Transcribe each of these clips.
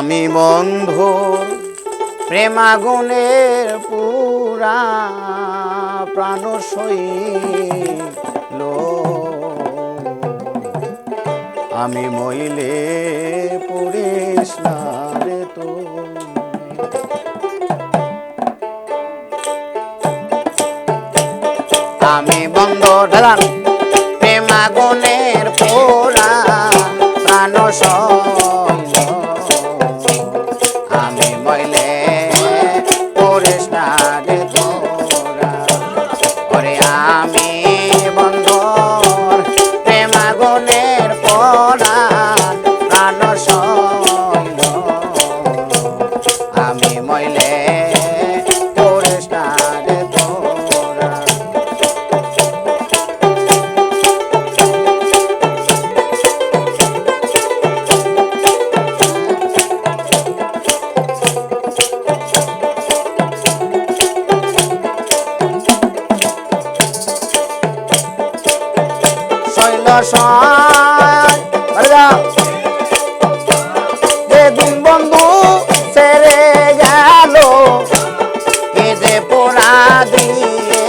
আমি বন্ধ, প্রেমাগুণের পুরা প্রাণ সইল। আমি মইলে পড়িস না রে তুমি আমি বন্ধ ঢালান প্রেমাগুণের পোড়া প্রাণ পড়িস না যেদিন বন্ধু ছেড়ে গেল কেঁদে পোড়া দিয়ে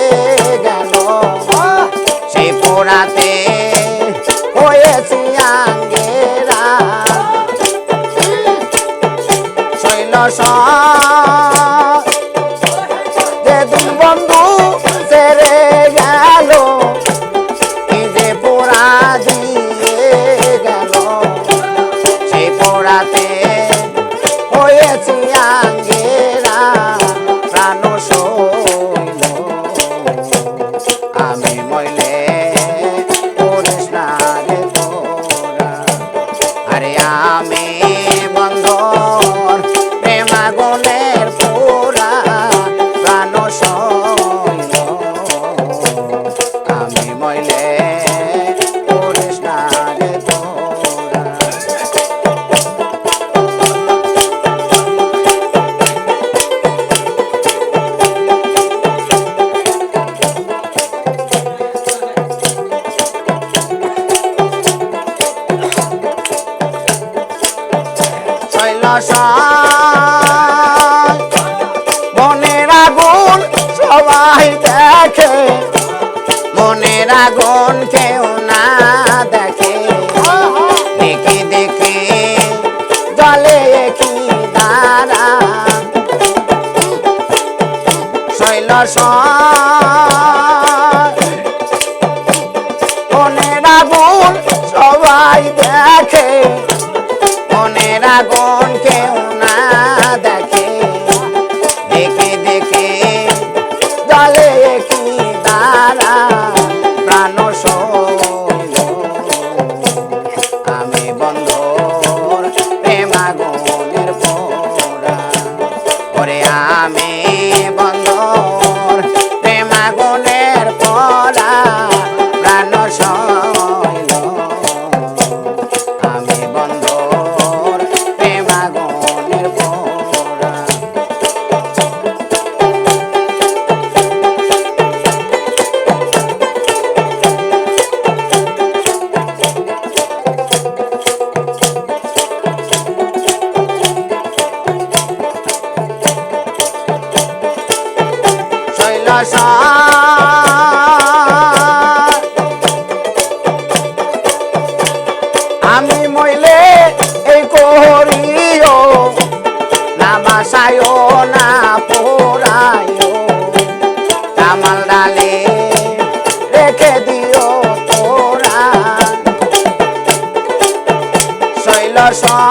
গেল। সেই হয়েছি আঙ্গেরা। শৈল gone. শৈল আমি মইলে এই করিও, না বাসায়ও, না পোড়ায়ও কামাল ডালে রেখে দিও তোরা। শৈল আমি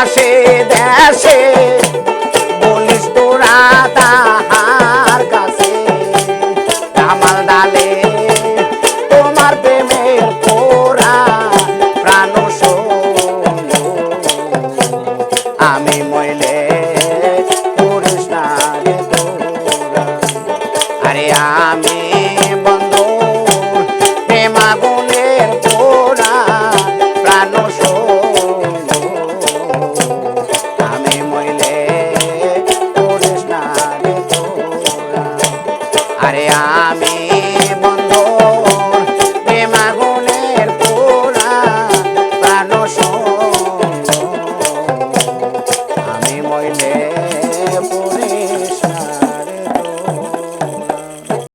আসে দেশে, বলিস তোরা তাহার কাছে। আমার ডালে তোমার প্রেমের পোরা প্রাণ আমি মইলে করিস না আরে আমি